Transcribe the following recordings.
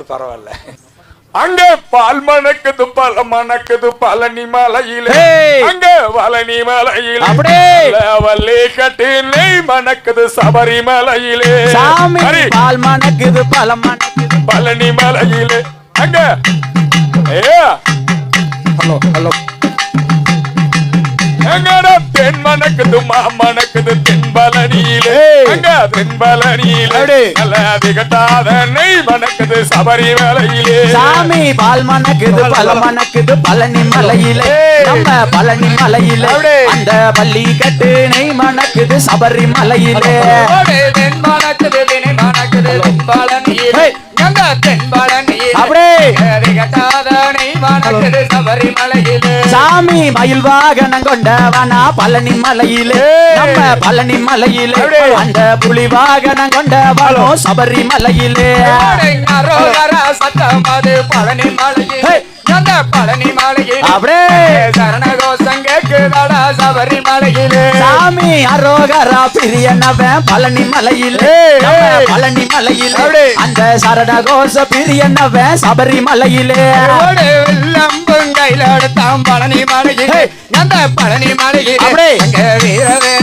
விட்டு பரவாயில்ல. அங்க பால் மணக்குது பல மணக்குது பழனி மலையிலே. அங்க பழனி மலையிலே. அப்படியே. வள்ளி கட்டு நெய் மணக்குது சபரிமலையிலே சாமி ஹரி, பால் மணக்குது பழம் மணக்குது. பழனி மலையிலே. அங்க! ஏ ஹலோ ஹலோ. எங்கட தென் மணக்குது மா மணக்குது தென் பழனியிலே ஏய். அங்க தென் பழனியிலே அப்படி. நல்ல திகட்டாத நெய் மணக்குது சபரிமலையிலே சாமி பால் மணக்குது பழம் மணக்குது பழனி மலையிலே. நம்ம பழனி மலையிலே. அந்த பள்ளி கட்டு நெய் மணக்குது சபரி மலையிலே. மணக்குது தென்பாலனியிலே சாமி மயில் வாகனம் கொண்டவனா பழனி மலையிலே. நம்ம பழனி மலையிலே. அந்த புலி வாகனம் கொண்டவனோ சபரி மலையிலே சத்தம் அது பழனி மலையிலே. பழனி மலையிலே. அப்படியே. சரணகோஷம் கேக்குதாடா சபரிமலையிலே. சாமி அரோகரா பிரியனவன் பழனி மலையிலே. பழனி மலையிலே. அந்த சரணகோஷ பிரியனவன் சபரி மலையிலே ஓடு வில்லம்பும் கையில எடுத்தான் பழனி மலையிலே. அந்த பழனி மலையிலே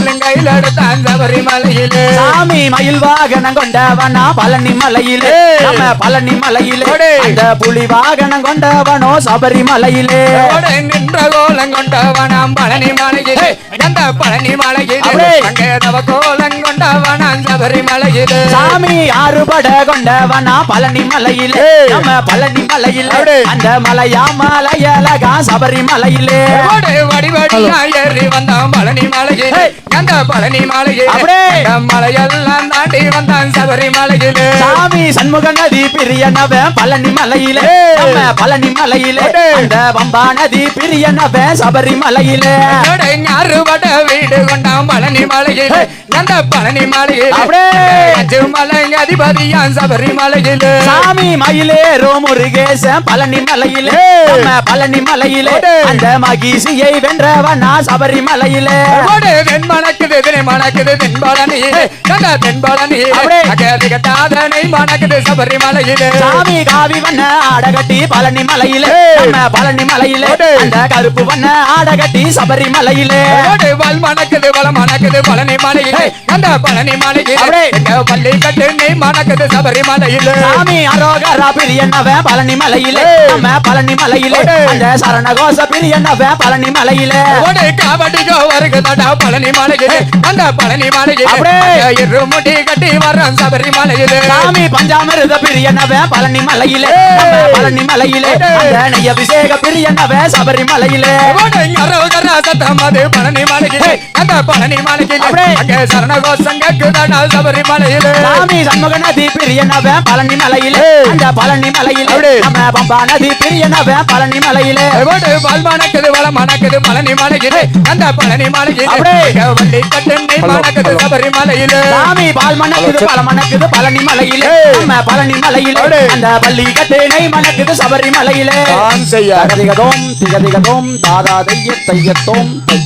வீரவேலும் கையில எடுத்தான் சபரிமலையிலே சாமி மயில் வாகனம் கொண்டவனா பழனி மலையிலே. நம்ம பழனி மலையிலே. அந்த புலி வாகனம் கொண்டவனோ சபரி மலையிலே. நின்ற கோலம் கொண்டவனாம் பழனி மலையிலே. அந்த பழனி மலையிலே. தவ கோலம் சபரிமலையிலே சாமி ஆறுபட கொண்டவனா பழனி மலையிலே. நம்ம பழனி மலையிலே. அந்த மலையா மலையழகா சபரி மலையிலே ஓடு வடிவடியா ஏறி வந்தான் பழனி மலையிலே. அந்த பழனி மலையிலே அப்படியே. தாண்டி வந்தான் சபரிமலையிலே. சாமி சண்முக நதி பிரியனவன் பழனி மலையிலே. நம்ம பழனி மலையிலே. அந்த பம்பா நதி பிரியனவன் சபரி மலையிலே அறுபட வீடு கொண்டான் பழனி மலையிலே. அந்த பழனி மலையிலே. மலை அதிபதியான் சபரி மலையிலே சாமி மயிலேறோ முருகேசன் பழனி மலையிலே. நம்ம பழனி மலையிலே. அந்த மகிழ்ச்சியை வென்றவனா சபரி மலையிலே ஓடு தென் மணக்குது தினை மணக்குது தென் பழனியிலே அந்த தென் அப்படியே. அகதி கட்டாதனை மணக்குது சபரி மலையிலே சாமி காவி வண்ண ஆடகட்டி பழனி மலையிலே. நம்ம பழனி மலையிலே. அந்த கருப்பு வண்ண ஆடகட்டி சபரி மலையிலே ஓடு வல் மணக்குது வள மணக்குது பழனி மலையிலே அந்த பழனி மலையிலே. எங்க பள்ளி கட்டு நீ மணக்குது சபரி மலையிலே சாமி அரோகரா பிரியனவன் பழனி மலையிலே. நம்ம பழனி மலையிலே. அந்த சரணகோஷ பிரியனவன் பழனி மலையிலே ஓடு காவடிக்கோ வருகுதடா பழனி மலையிலே அந்த பழனி மலையிலே அப்படியே. அங்க இருமுடி கட்டி வர்றான் சபரி மலையிலே. சாமி பஞ்சாமிருத பிரியனவன் பழனி மலையிலே. பழனி மலையிலே. அந்த அபிஷேக பிரியனவன் சபரி மலையிலே. ஓடு அரோகரா சத்தம் அது பழனி மலையிலே. அந்த பழனி மலையிலே. அங்க சரணகோஷம் கேக்குதடா சபரி மலையிலே. சாமி சண்முக நதி பிரியனவன் பழனி மலையிலே. அந்த பழனி மலையிலே. நம்ம பம்பா நதி பிரியனவன் பழனி மலையிலே. பால் மணக்குது வள மணக்குது பழனி மலையிலே. அந்த பழனி மலையிலே. வள்ளி கட்டு மணக்குது சபரி மலையிலே. சாமி பால் மணக்குது பல மணக்குது பழனி மலையிலே. நம்ம பழனி மலையிலே. அந்த பள்ளி கட்டு நெய் மணக்குது சபரி மலையிலே. திகதிகதோம் திகதிகதோம் தாதா தைய தையத்தோம். தை